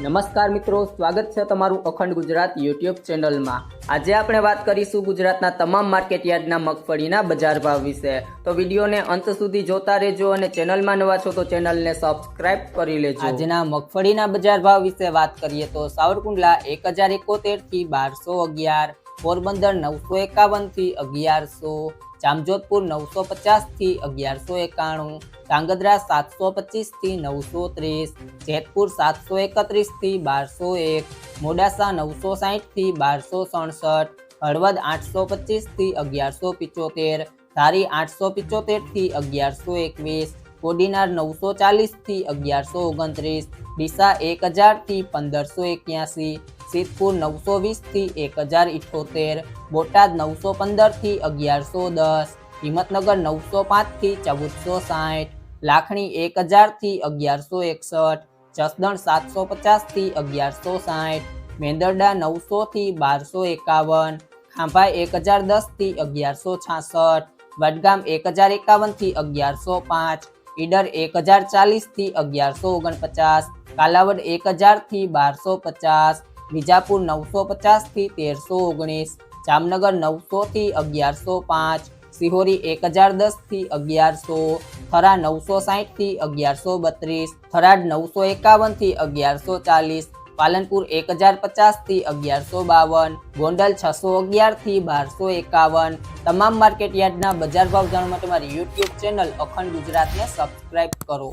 નમસ્કાર મિત્રો, સ્વાગત છે તમારું અખંડ ગુજરાત યુટ્યુબ ચેનલમાં. આજે આપણે વાત કરીશું ગુજરાતના તમામ માર્કેટ યાર્ડના મગફળીના બજાર ભાવ વિશે. તો વિડીયોને અંત સુધી જોતા રહેજો અને ચેનલમાં નવા છો તો ચેનલને સબસ્ક્રાઇબ કરી લેજો. આજના મગફળીના બજાર ભાવ વિશે વાત કરીએ તો સાવરકુંડલા એક હજાર એકોતેરથી બારસો અગિયાર પોરબંદર નવસો એકાવનથી અગિયારસો, જામજોધપુર નવસો પચાસથી અગિયારસો એકાણું, ધાંગધ્રા સાતસો પચીસથી નવસો ત્રીસ, જેતપુર સાતસો એકત્રીસથી બારસો એક, મોડાસા નવસો સાહીઠથી બારસો સડસઠ, હળવદ આઠસો પચીસથી અગિયારસો પિચોતેર, ધારી આઠસો પિચોતેરથી અગિયારસો એકવીસ, કોડીનાર નવસો ચાલીસથી અગિયારસો ઓગણત્રીસ, ડીસા એક હજારથી પંદરસો એક્યાસી સિદ્ધપુર નવસો વીસથી એક હજાર ઇઠોતેર બોટાદ નવસો પંદરથી અગિયારસો દસ, હિંમતનગર નવસો પાંચથી ચૌદસો સાઠ, લાખણી એક હજારથી અગિયારસો એકસઠ, જસદણ સાતસો પચાસથી અગિયારસો સાઠ, મેંદરડા નવસો થી બારસો એકાવન ખાંભા એક હજાર દસથી અગિયારસો છાસઠ, વડગામ એક હજાર એકાવનથી અગિયારસો પાંચ, ઈડર એક હજાર ચાલીસથી અગિયારસો ઓગણપચાસ, કાલાવડ એક હજારથી બારસો પચાસ વિજાપુર નવસો પચાસથી તેરસો ઓગણીસ, જામનગર નવસો થી અગિયારસો પાંચ, સિહોરી એક હજાર દસથી અગિયારસો, થરા નવસો સાહીઠથી અગિયારસો બત્રીસ, થરાદ નવસો એકાવનથી અગિયારસો ચાલીસ, પાલનપુર એક હજાર પચાસથી અગિયારસો બાવન, ગોંડલ છસો અગિયારથી બારસો એકાવન. તમામ માર્કેટ યાર્ડના બજાર ભાવ જાણવા માટે મારી યુટ્યુબ ચેનલ અખંડ ગુજરાતને સબસ્ક્રાઇબ કરો.